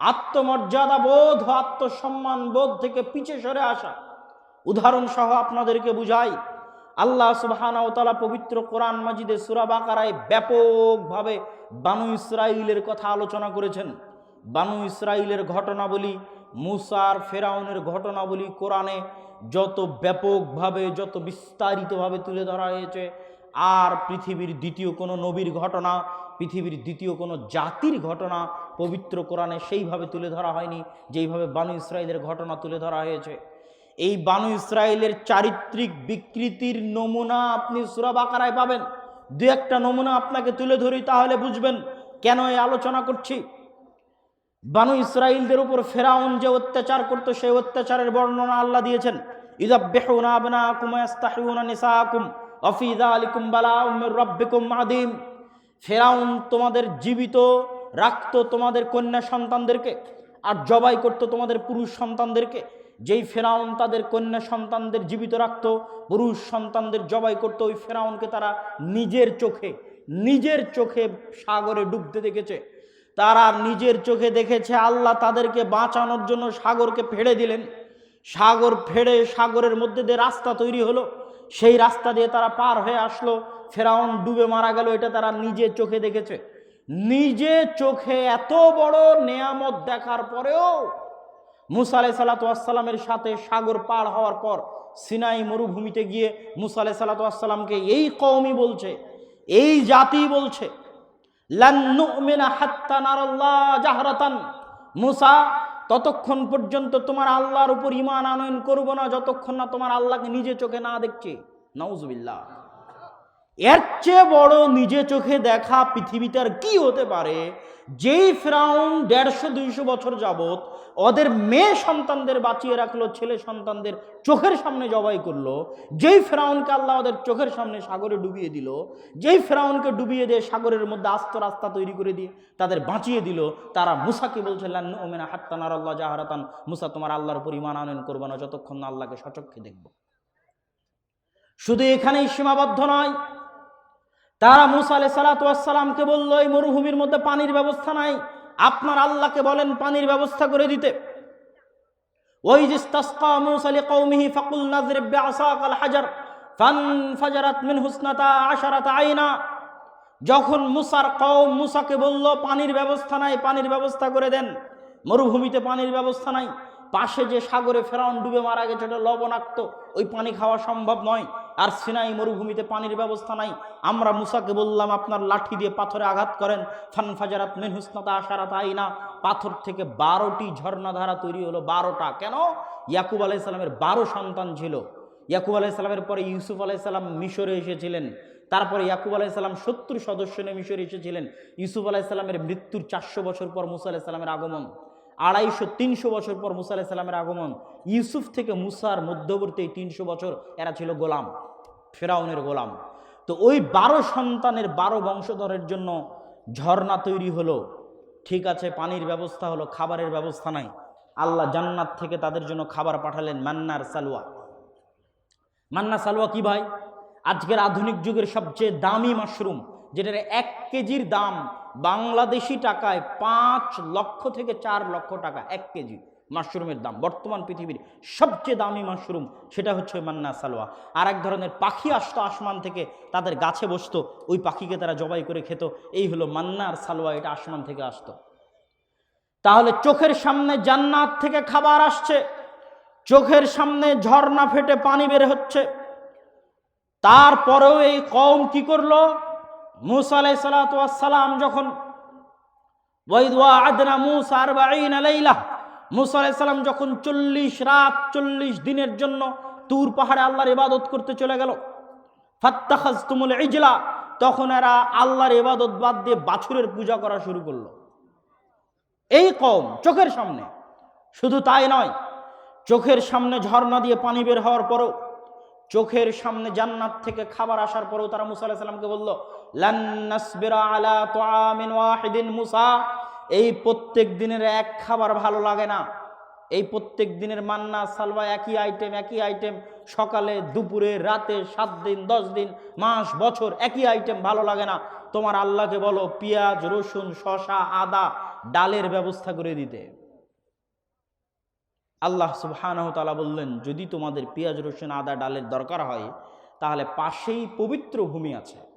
আত্মমর্যাদা বোধ ও আত্মসম্মান বোধ থেকে পিছে সরে আসা। উদাহরণ সহ আপনাদেরকে বুঝাই, আল্লাহ সুবহানাহু ওয়া পবিত্র কোরআন মাজিদে সুরাবাকারায় ব্যাপকভাবে বানু ইসরাইলের কথা আলোচনা করেছেন। বানু ইসরাইলের ঘটনাবলী মুসার ফেরাউনের ঘটনাবলী কোরআনে যত ব্যাপকভাবে, যত বিস্তারিতভাবে তুলে ধরা হয়েছে, আর পৃথিবীর দ্বিতীয় কোনো নবীর ঘটনা, পৃথিবীর দ্বিতীয় কোনো জাতির ঘটনা পবিত্র কোরআনে সেইভাবে তুলে ধরা হয়নি, যেইভাবে বানু ইসরায়েলের ঘটনা তুলে ধরা হয়েছে। এই বানু ইসরায়েলের চারিত্রিক বিকৃতির নমুনা আপনি সুরা বাকারায় পাবেন। দু একটা নমুনা আপনাকে তুলে ধরি তাহলে বুঝবেন কেন এই আলোচনা করছি। বানু ইসরায়েলদের উপর ফেরাউন যে অত্যাচার করতো, সেই অত্যাচারের বর্ণনা আল্লাহ দিয়েছেন। রাব্বিকুম আদিম ফেরাউন তোমাদের জীবিত রাখতো তোমাদের কন্যা সন্তানদেরকে আর জবাই করতো তোমাদের পুরুষ সন্তানদেরকে। যেই ফেরাউন তাদের কন্যা সন্তানদের জীবিত রাখত, পুরুষ সন্তানদের জবাই করতো, ওই ফেরাউনকে তারা নিজের চোখে নিজের চোখে সাগরে ডুবতে দেখেছে। তারা নিজের চোখে দেখেছে, আল্লাহ তাদেরকে বাঁচানোর জন্য সাগরকে ফেড়ে দিলেন। সাগর ফেড়ে সাগরের মধ্যে দিয়ে রাস্তা তৈরি হলো। সেই রাস্তা দিয়ে তারা পার হয়ে আসলো। ফেরাউন ডুবে মারা গেল, এটা তারা নিজের চোখে দেখেছে। নিজে চোখে এত বড় নেয়ামত দেখার পরেও মুসা আলাই সাল্লাতামের সাথে সাগর পার হওয়ার পর সিনাই মরুভূমিতে গিয়ে মুসা আলাই সাল্লাতামকে এই কওমি বলছে, এই জাতি বলছে মুসা, ততক্ষণ পর্যন্ত তোমার আল্লাহর উপর ইমান আনয়ন করব না, যতক্ষণ না তোমার আল্লাহকে নিজে চোখে না দেখছে। নাউজুবিল্লাহ। এর চেয়ে বড় নিজে চোখে দেখা পৃথিবীতে আর কি হতে পারে? যেই ফ্রাউন দেড়শো, দুইশো বছর যাবত ওদের মেয়ে সন্তানদের বাঁচিয়ে রাখল, ছেলে সন্তানদের চোখের সামনে জবাই করল, যেই ফ্রাউনকে আল্লাহ ওদের চোখের সামনে সাগরে ডুবিয়ে দিল, যেই ফ্রাউনকে ডুবিয়ে দিয়ে সাগরের মধ্যে আস্ত রাস্তা তৈরি করে দিয়ে তাদের বাঁচিয়ে দিল, তারা মুসাকে বলছে ওমেনা হাত্তানার আল্লাহ জাহারাতান। মুসা, তোমার আল্লাহর পরিমাণ আনয়ন করব না যতক্ষণ না আল্লাহকে সচক্ষে দেখব। শুধু এখানেই সীমাবদ্ধ নয় তারা মুসা আলাই সালাতামকে বলল, এই মরুভূমির মধ্যে পানির ব্যবস্থা নাই। আপনার আল্লাহকে বলেন পানির ব্যবস্থা করে দিতে। ওই যে তাসকা মুসা আলী কৌমিহি ফাকুল নাজরিব বিআসাক আল হাজার ফান ফাজারাত মিন হুসনাতা আশারাত আইনা। যখন মুসার কৌম মুসাকে বলল, পানির ব্যবস্থা নাই, পানির ব্যবস্থা করে দেন। মরুভূমিতে পানির ব্যবস্থা নাই। পাশে যে সাগরে ফেরাউন ডুবে মারা গেছে ওটা লবণাক্ত। ওই পানি খাওয়া সম্ভব নয়। আর সিনাই মরুভূমিতে পানির ব্যবস্থা নাই। আমরা মুসাকে বললাম, আপনার লাঠি দিয়ে পাথরে আঘাত করেন। ফান ফাজারাত মেন হুসনাতা আশারাত আইনা। পাথর থেকে বারোটি ঝর্ণাধারা তৈরি হলো, বারোটা। কেন? ইয়াকুব আলাইসাল্লামের বারো সন্তান ছিল। ইয়াকুব আলাইসাল্লামের পরে ইউসুফ আলাইসাল্লাম মিশরে এসেছিলেন। তারপরে ইয়াকুব আলাইসাল্লাম সত্তর সদস্য নিয়ে মিশরে এসেছিলেন। ইউসুফ আলাইসাল্লামের মৃত্যুর চারশো বছর পর মুসা আলাইসাল্লামের আগমন। আড়াইশো তিনশো বছর পর মুসা আলাইসাল্লামের আগমন। ইউসুফ থেকে মুসার মধ্যবর্তী তিনশো বছর এরা ছিল গোলাম। ফেরাউনের গোলাম। তো ওই বারো সন্তানের বারো বংশধরের জন্য ঝর্ণা তৈরি হলো। ঠিক আছে, পানির ব্যবস্থা হলো, খাবারের ব্যবস্থা নাই। আল্লাহ জান্নাত থেকে তাদের জন্য খাবার পাঠালেন মান্নার সালোয়া মান্না সালোয়া কি ভাই? আজকের আধুনিক যুগের সবচেয়ে দামি মাশরুম, যেটার এক কেজির দাম বাংলাদেশি টাকায় পাঁচ লক্ষ থেকে চার লক্ষ টাকা, এক কেজি। মাশরুমের দাম। বর্তমান পৃথিবীর সবচেয়ে দামি মাশরুম সেটা হচ্ছে মান্না সালোয়া। আর এক ধরনের পাখি আসতো আসমান থেকে, তাদের গাছে বসতো, ওই পাখিকে তারা জবাই করে খেত। এই হলো মান্নার সালোয়া, এটা আসমান থেকে আসতো। তাহলে চোখের সামনে জান্নাত থেকে খাবার আসছে, চোখের সামনে ঝর্ণা ফেটে পানি বের হচ্ছে। তারপরেও এই কম কি করল? মুসা আলাই সালাম যখন আদনা মুসা আর আলাইলা মুসা আলাইসাল্লাম যখন চল্লিশ রাত, চল্লিশ দিনের জন্য তুর পাহাড়ে আল্লাহর ইবাদত করতে চলে গেল। ফাত্তাখাজ ইজলা, তখন এরা আল্লাহর ইবাদত বাদ দিয়ে বাছুরের পূজা করা শুরু করল। এই কম চোখের সামনে, শুধু তাই নয়, চোখের সামনে ঝর্ণা দিয়ে পানি বের হওয়ার পরও, চোখের সামনে জান্নাত থেকে খাবার আসার পরেও তারা মুসা আলাহিসাল্লামকে বলল লান্নাসবিরা আলা তোয়ামিন ওয়াহিদিন মুসা এই প্রত্যেক দিনের এক খাবার ভালো লাগে না। এই প্রত্যেক দিনের মান্না সালবা একই আইটেম একই আইটেম সকালে, দুপুরে, রাতে, সাত দিন, দশ দিন, মাস, বছর, একই আইটেম ভালো লাগে না। তোমার আল্লাহকে বলো, পেঁয়াজ, রসুন শশা আদা, ডালের ব্যবস্থা করে দিতে। আল্লাহ তাআলা বললেন, যদি তোমাদের পেঁয়াজ, রসুন, আদা, ডালের দরকার হয়, তাহলে পাশেই পবিত্র ভূমি আছে।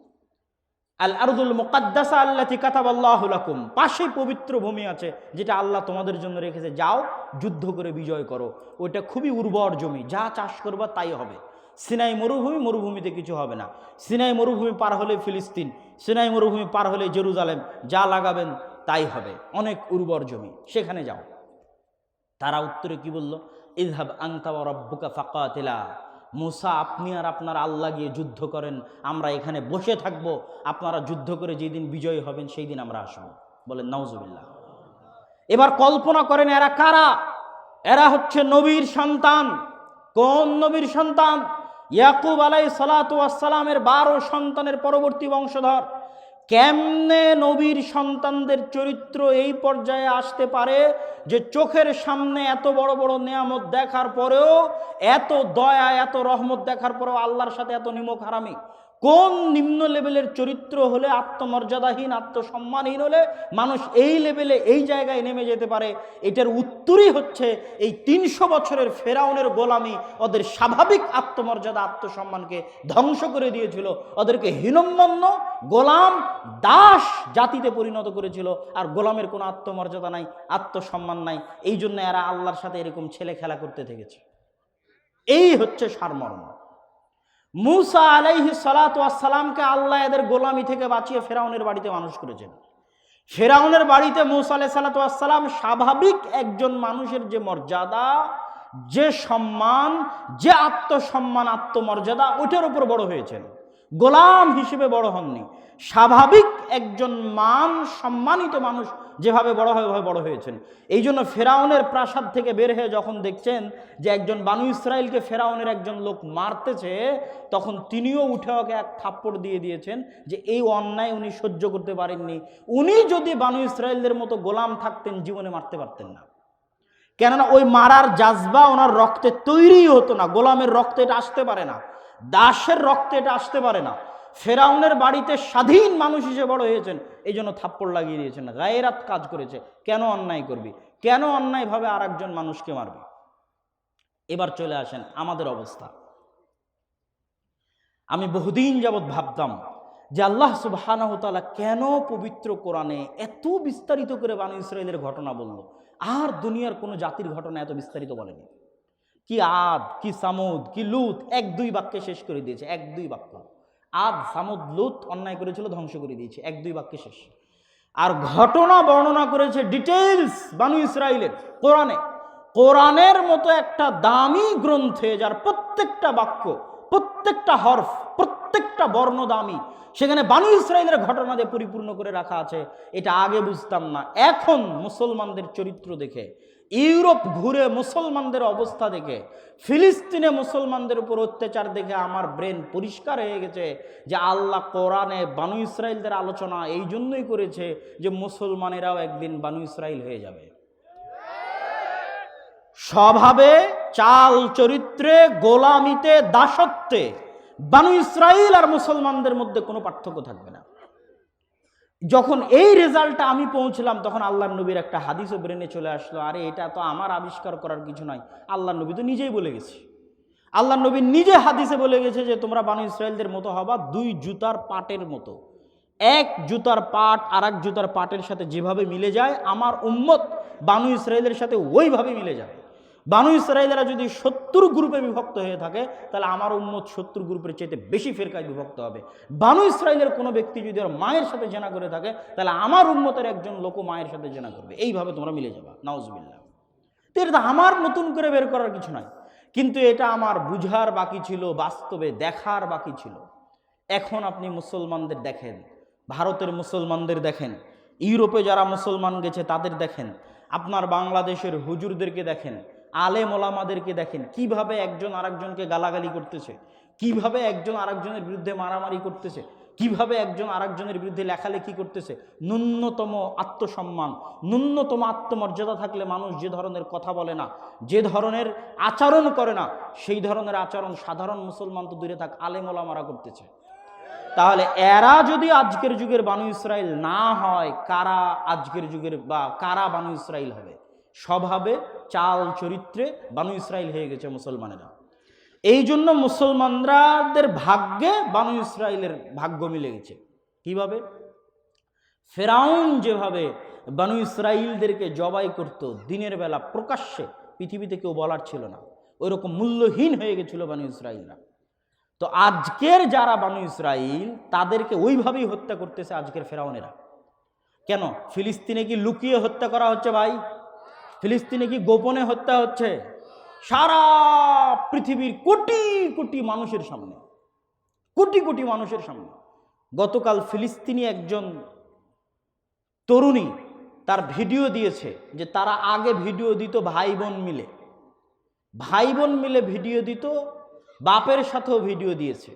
আল আরদুল মুকাদ্দাসা আল্লাতি কাতাবাল্লাহু লাকুম। পাশেই পবিত্র ভূমি আছে, যেটা আল্লাহ তোমাদের জন্য রেখেছে। যাও, যুদ্ধ করে বিজয় করো। ওইটা খুবই উর্বর জমি। যা চাষ করবা তাই হবে। সিনাই মরুভূমি, মরুভূমিতে কিছু হবে না। সিনাই মরুভূমি পার হলে ফিলিস্তিন, সিনাই মরুভূমি পার হলে জেরুজালেম। যা লাগাবেন তাই হবে। অনেক উর্বর জমি। সেখানে যাও। তারা উত্তরে কি বলল? ইজহাব আংতা রব্বুকা ফাকাতিলা। মুসা, আপনি আর আপনার আল্লাহ গিয়ে যুদ্ধ করেন, আমরা এখানে বসে থাকব। আপনারা যুদ্ধ করে যেদিন বিজয়ী হবেন সেই দিন আমরা আসব। বলেন নওজুবিল্লাহ এবার কল্পনা করেন, এরা কারা? এরা হচ্ছে নবীর সন্তান। কোন নবীর সন্তান? ইয়াকুব আলাই সালাতামের বারো সন্তানের পরবর্তী বংশধর। কেমনে নবীর সন্তানদের চরিত্র এই পর্যায়ে আসতে পারে যে চোখের সামনে এত বড় বড় নিয়ামত দেখার পরেও, এত দয়া, এত রহমত দেখার পরেও আল্লাহর সাথে এত নিমক হারামি? কোন নিম্ন লেভেলের চরিত্র হলে আত্মমর্যাদাহীন, আত্মসম্মানহীন হলে মানুষ এই লেভেলে, এই জায়গায় নেমে যেতে পারে? এটার উত্তরই হচ্ছে এই তিনশো বছরের ফেরাউনের গোলামি ওদের স্বাভাবিক আত্মমর্যাদা, আত্মসম্মানকে ধ্বংস করে দিয়েছিল। ওদেরকে হীনম্মন্য গোলাম, দাস জাতিতে পরিণত করেছিল। আর গোলামের কোনো আত্মমর্যাদা নাই, আত্মসম্মান নাই। এই জন্য এরা আল্লাহর সাথে এরকম ছেলে খেলা করতে থেকেছে। এই হচ্ছে সারমর্ম। মুসা আলাইহি সালাতামকে আল্লাহ এদের গোলামি থেকে বাঁচিয়ে ফেরাউনের বাড়িতে মানুষ করেছেন। ফেরাউনের বাড়িতে মুসা আলাই সালাতাম স্বাভাবিক একজন মানুষের যে মর্যাদা, যে সম্মান, যে আত্মসম্মান, আত্মমর্যাদা ওটার উপর বড় হয়েছেন। গোলাম হিসেবে বড় হননি। স্বাভাবিক একজন মান সম্মানিত মানুষ যেভাবে বড় হয় বড় হয়েছেন। এই জন্য ফেরাউনের প্রাসাদ থেকে বের হয়ে যখন দেখছেন যে একজন বানু ইসরায়েলকে ফেরাউনের একজন লোক মারতেছে, তখন তিনিও উঠে ওকে এক থাপ্পড় দিয়ে দিয়েছেন যে এই অন্যায় উনি সহ্য করতে পারেননি। উনি যদি বানু ইসরায়েলদের মতো গোলাম থাকতেন, জীবনে মারতে পারতেন না। কেননা ওই মারার জাজবা ওনার রক্তে তৈরি হতো না। গোলামের রক্তে এটা আসতে পারে না। দাসের রক্তে এটা আসতে পারে না। ফেরাউনের বাড়িতে স্বাধীন মানুষ হিসেবে বড় হয়েছেন, এই জন্য থাপ্পড় লাগিয়ে দিয়েছেন গায়েরাত কাজ করেছে, কেন অন্যায় করবি? কেন অন্যায়ভাবে আর একজন মানুষকে মারবি? এবার চলে আসেন আমাদের অবস্থা। আমি বহুদিন যাবৎ ভাবতাম যে আল্লাহ সুবাহানহতালা কেন পবিত্র কোরআনে এত বিস্তারিত করে বানু ইসরায়েলের ঘটনা বলল? আর দুনিয়ার কোনো জাতির ঘটনা এত বিস্তারিত বলেনি। কি আদ, কি সামুদ, কি লুত, এক দুই বাক্যে শেষ করে দিয়েছে, এক দুই বাক্য। আদ, সামুদ, লুত অন্যায় করেছিল, ধ্বংস করে দিয়েছে। এক, দুই বাক্যে শেষ। আর ঘটনা বর্ণনা করেছে ডিটেলস বানু ইসরায়েলের কোরআনে। কোরআনের মতো একটা দামি গ্রন্থে যার প্রত্যেকটা বাক্য প্রত্যেকটা হরফ, প্রত্যেকটা বর্ণ দামি সেখানে বানু ইসরায়েলের ঘটনা দিয়ে পরিপূর্ণ করে রাখা আছে, এটা আগে বুঝতাম না। এখন মুসলমানদের চরিত্র দেখে, ইউরোপ ঘুরে মুসলমানদের অবস্থা দেখে, ফিলিস্তিনে মুসলমানদের উপর অত্যাচার দেখে আমার ব্রেন পরিষ্কার হয়ে গেছে যে আল্লাহ কোরআনে বানু ইসরায়েলদের আলোচনা এই জন্যই করেছে যে মুসলমানেরাও একদিন বানু ইসরায়েল হয়ে যাবে। স্বভাবে, চাল চরিত্রে, গোলামিতে, দাসত্বে বানু ইসরায়েল আর মুসলমানদের মধ্যে কোনো পার্থক্য থাকবে না। যখন এই রেজাল্টটা আমি পৌঁছলাম, তখন আল্লাহ নবীর একটা হাদিসও ব্রেনে চলে আসলো, আরে, এটা তো আমার আবিষ্কার করার কিছু নয় আল্লাহ নবী তো নিজেই বলে গেছে। আল্লাহ নবী নিজে হাদিসে বলে গেছে যে, তোমরা বানু ইসরায়েলদের মতো হবা দুই জুতার পাটের মতো। এক জুতার পাট আর এক জুতার পাটের সাথে যেভাবে মিলে যায়, আমার উম্মত বানু ইসরায়েলের সাথে ওইভাবে মিলে যাবে। বানু ইসরায়েলেরা যদি সত্তর গ্রুপে বিভক্ত হয়ে থাকে, তাহলে আমার উম্মত সত্তর গ্রুপের চাইতে বেশি ফেরকায় বিভক্ত হবে। বানু ইসরায়েলের কোনো ব্যক্তি যদি ওর মায়ের সাথে জেনা করে থাকে, তাহলে আমার উম্মতের একজন লোক মায়ের সাথে জেনা করবে। এইভাবে তোমরা মিলে যাবা। নাউজবিল্লা তো এটা আমার নতুন করে বের করার কিছু নয় কিন্তু এটা আমার বুঝার বাকি ছিল, বাস্তবে দেখার বাকি ছিল। এখন আপনি মুসলমানদের দেখেন, ভারতের মুসলমানদের দেখেন, ইউরোপে যারা মুসলমান গেছে তাদের দেখেন, আপনার বাংলাদেশের হুজুরদেরকে দেখেন আলেম ওলামাদেরকে দেখেন, কীভাবে একজন আরেকজনকে গালাগালি করতেছে, কীভাবে একজন আরেকজনের বিরুদ্ধে মারামারি করতেছে, কীভাবে একজন আরেকজনের বিরুদ্ধে লেখালেখি করতেছে, ন্যূনতম আত্মসম্মান, ন্যূনতম আত্মমর্যাদা থাকলে মানুষ যে ধরনের কথা বলে না, যে ধরনের আচরণ করে না, সেই ধরনের আচরণ সাধারণ মুসলমান তো দূরে থাক, আলেম ওলামারা করতেছে। তাহলে এরা যদি আজকের যুগের বানু ইসরায়েল না হয়, কারা আজকের যুগের বা কারা বানু ইসরায়েল হবে? স্বভাবে, চাল চরিত্রে বানু ইসরায়েল হয়ে গেছে মুসলমানেরা। এই জন্য মুসলমানরাদের ভাগ্যে বানু ইসরায়েলের ভাগ্য মিলে গেছে। কীভাবে? ফেরাউন যেভাবে বানু ইসরায়েলদেরকে জবাই করত, দিনের বেলা প্রকাশ্যে পৃথিবীতে কেউ বলার ছিল না, ওইরকম মূল্যহীন হয়ে গেছিল বানু ইসরায়েলরা তো আজকের যারা বানু ইসরায়েল তাদেরকে ওইভাবেই হত্যা করতেছে আজকের ফেরাউনেরা। কেন? ফিলিস্তিনে কি লুকিয়ে হত্যা করা হচ্ছে ভাই? ফিলিস্তিনে কি গোপনে হত্যা হচ্ছে? সারা পৃথিবীর কোটি কোটি মানুষের সামনে, কোটি কোটি মানুষের সামনে গতকাল ফিলিস্তিনি একজন তরুণী তার ভিডিও দিয়েছে যে তারা আগে ভিডিও দিত ভাই বোন মিলে। ভাই বোন মিলে ভিডিও দিত, বাপের সাথেও ভিডিও দিয়েছে।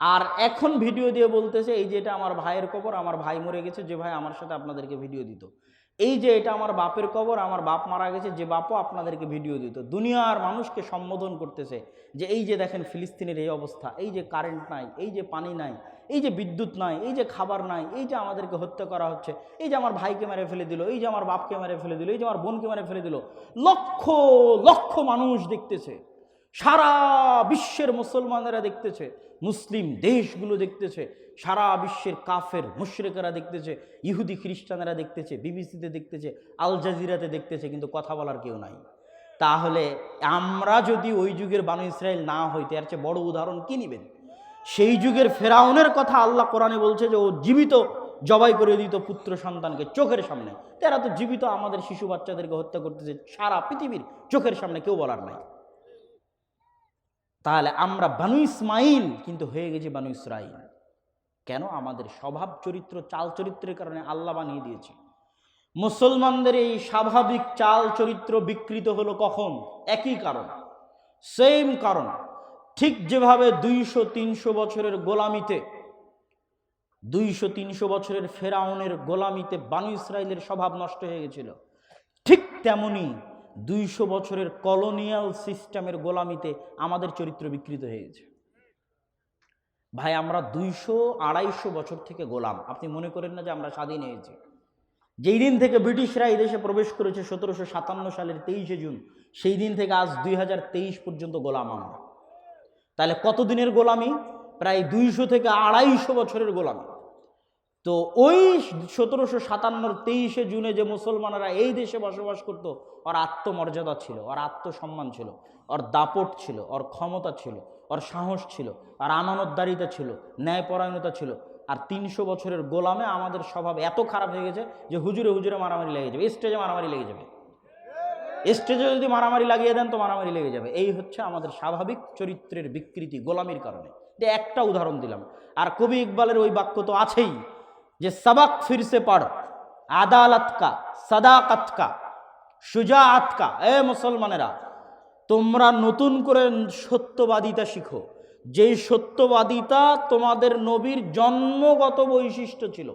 আর এখন ভিডিও দিয়ে বলতেছে, এই যে এটা আমার ভাইয়ের কবর আমার ভাই মরে গেছে, যে ভাই আমার সাথে আপনাদেরকে ভিডিও দিত। এই যে এটা আমার বাপের কবর আমার বাপ মারা গেছে যে বাপও আপনাদেরকে ভিডিও দিত দুনিয়ার মানুষকে সম্বোধন করতেছে যে এই যে দেখেন ফিলিস্তিনের এই অবস্থা এই যে কারেন্ট নাই এই যে পানি নাই এই যে বিদ্যুৎ নাই এই যে খাবার নাই এই যে আমাদেরকে হত্যা করা হচ্ছে এই যে আমার ভাইকে মেরে ফেলে দিল এই যে আমার বাপকে মেরে ফেলে দিল এই যে আমার বোনকে মেরে ফেলে দিল লক্ষ লক্ষ মানুষ দেখতেছে সারা বিশ্বের মুসলমানেরা দেখতেছে, মুসলিম দেশগুলো দেখতেছে, সারা বিশ্বের কাফের মুশরেকেরা দেখতেছে, ইহুদি খ্রিস্টানেরা দেখতেছে, বিবিসিতে দেখতেছে, আল জাজিরাতে দেখতেছে, কিন্তু কথা বলার কেউ নাই। তাহলে আমরা যদি ওই যুগের বানু ইসরায়েল না হইতে এর চেয়ে বড় উদাহরণ কি নিবেন? সেই যুগের ফেরাউনের কথা আল্লাহ কোরআনে বলছে যে, ও জীবিত জবাই করে দিত পুত্র সন্তানকে চোখের সামনে। তারা তো জীবিত আমাদের শিশু বাচ্চাদেরকে হত্যা করতেছে, সারা পৃথিবীর চোখের সামনে, কেউ বলার নাই। তাহলে আমরা বানু ইসমাইল কিন্তু হয়ে গেছি বানু ইসরাইল। কেন? আমাদের স্বভাব চরিত্র, চাল চরিত্রের কারণে আল্লাহ বানিয়ে দিয়েছে। মুসলমানদের এই স্বাভাবিক চাল চরিত্র বিকৃত হলো কখন? একই কারণ। সেম কারণ। ঠিক যেভাবে দুইশো, তিনশো বছরের গোলামিতে, দুইশো, তিনশো বছরের ফেরাউনের গোলামিতে বানু ইসরায়েলের স্বভাব নষ্ট হয়ে গেছিল, ঠিক তেমনি দুইশো বছরের কলোনিয়াল সিস্টেমের গোলামিতে আমাদের চরিত্র বিকৃত হয়ে গেছে ভাই, আমরা দুইশো আড়াইশো বছর থেকে গোলাম। আপনি মনে করেন না যে আমরা স্বাধীন হয়েছি? যেই দিন থেকে ব্রিটিশরা এই দেশে প্রবেশ করেছে সতেরোশো সাতান্ন সালের তেইশে জুন, সেই দিন থেকে আজ দুই হাজার তেইশ পর্যন্ত গোলাম আমরা। তাহলে কতদিনের গোলামি? প্রায় দুইশো থেকে আড়াইশো বছরের গোলামি। তো ওই সতেরোশো সাতান্নর তেইশে জুনে যে মুসলমানেরা এই দেশে বসবাস করত, ওর আত্মমর্যাদা ছিল, ওর আত্মসম্মান ছিল, ওর দাপট ছিল, ওর ক্ষমতা ছিল, ওর সাহস ছিল আর আমানতদারিতা ছিল, ন্যায়পরায়ণতা ছিল। আর তিনশো বছরের গোলামে আমাদের স্বভাব এত খারাপ হয়ে গেছে যে হুজুরে হুজুরে মারামারি লেগে যাবে, স্টেজে মারামারি লেগে যাবে। স্টেজে যদি মারামারি লাগিয়ে দেন তো মারামারি লেগে যাবে। এই হচ্ছে আমাদের স্বাভাবিক চরিত্রের বিকৃতি গোলামির কারণে। যে একটা উদাহরণ দিলাম। আর কবি ইকবালের ওই বাক্য তো আছেই। যে সবাক ফিরসে পড়। আদালত কা, সদাকত কা কা। এ মুসলমানেরা, তোমরা নতুন করে সত্যবাদিতা শিখো। যেই সত্যবাদিতা তোমাদের নবীর জন্মগত বৈশিষ্ট্য ছিল।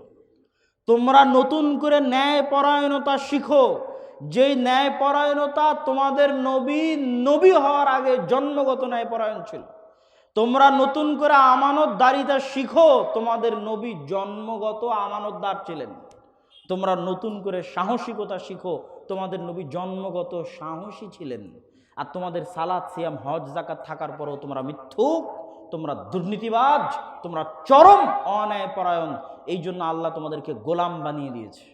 তোমরা নতুন করে ন্যায়পরায়ণতা শিখো। যেই ন্যায়পরায়ণতা তোমাদের নবী নবী হওয়ার আগে জন্মগত ন্যায়পরায়ণ ছিল। তোমরা নতুন করে আমানতদারিতা শিখো, তোমাদের নবী জন্মগত আমানতদার ছিলেন। তোমরা নতুন করে সাহসিকতা শিখো, তোমাদের নবী জন্মগত সাহসী ছিলেন। আর তোমাদের সালাদ সিয়াম, হজ জাকাত থাকার পরেও তোমরা মিথ্যুক, তোমরা দুর্নীতিবাজ, তোমরা চরম অন্যায়পরায়ণ। এই জন্য আল্লাহ তোমাদেরকে গোলাম বানিয়ে দিয়েছে।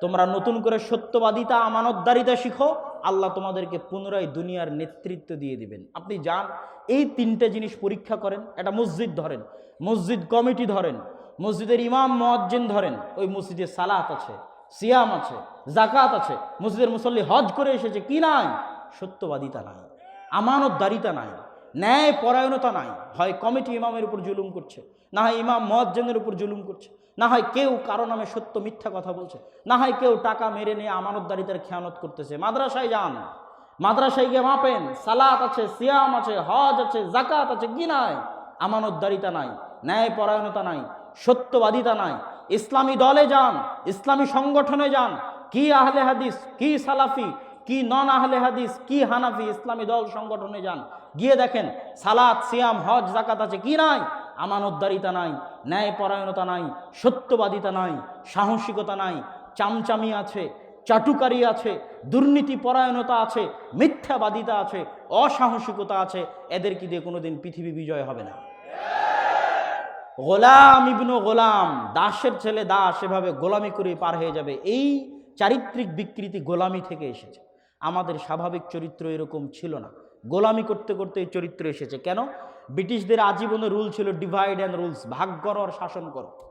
তোমরা নতুন করে সত্যবাদিতা, আমানতদারিতা শিখো আল্লাহ তোমাদেরকে পুনরায় দুনিয়ার নেতৃত্ব দিয়ে দিবেন। আপনি যান, এই তিনটা জিনিস পরীক্ষা করেন। একটা মসজিদ ধরেন, মসজিদ কমিটি ধরেন, মসজিদের ইমাম, মোয়াজ্জিন ধরেন, ওই মসজিদে সালাত আছে, সিয়াম আছে জাকাত আছে, মসজিদের মুসল্লি হজ করে এসেছে কি নাই? সত্যবাদিতা নাই, আমানতদারিতা নাই। ন্যায় পরায়ণতা নাই। হয় কমিটি ইমামের উপর জুলুম করছে, না হয় ইমাম মজ্জেনের উপর জুলুম করছে, না হয় কেউ কারও নামে সত্য মিথ্যা কথা বলছে, না হয় কেউ টাকা মেরে নিয়ে আমানতদারিতার খেয়ানত করতেছে। মাদ্রাসায় যান, মাদ্রাসায় গিয়ে মাপেন, সালাত আছে, সিয়াম আছে, হজ আছে জাকাত আছে, কি নাই? আমানতদারিতা নাই, ন্যায় পরায়ণতা নাই, সত্যবাদিতা নাই। ইসলামী দলে যান, ইসলামী সংগঠনে যান, কি আহলে হাদিস, কি সালাফি কি নন আহলে হাদিস, কি হানাফি ইসলামী দল সংগঠনে যান? গিয়ে দেখেন, সালাত, সিয়াম, হজ জাকাত আছে, কি নাই? আমানতদারিতা নাই, ন্যায়পরায়ণতা নাই, সত্যবাদিতা নাই, সাহসিকতা নাই, চামচামি আছে, চাটুকারি আছে দুর্নীতি পরায়ণতা আছে, মিথ্যাবাদিতা আছে, অসাহসিকতা আছে, এদের কি দিয়ে কোনোদিন পৃথিবী বিজয় হবে না? গোলাম ইবনু গোলাম, দাসের ছেলে দাস, এভাবে গোলামি করে পার হয়ে যাবে। এই চারিত্রিক বিকৃতি গোলামি থেকে এসেছে। আমাদের স্বাভাবিক চরিত্র এরকম ছিল না। গোলামি করতে করতে এই চরিত্র এসেছে। কেন? ব্রিটিশদের আজীবনের রুল ছিল ডিভাইড অ্যান্ড রুলস ভাগ করো আর শাসন করো।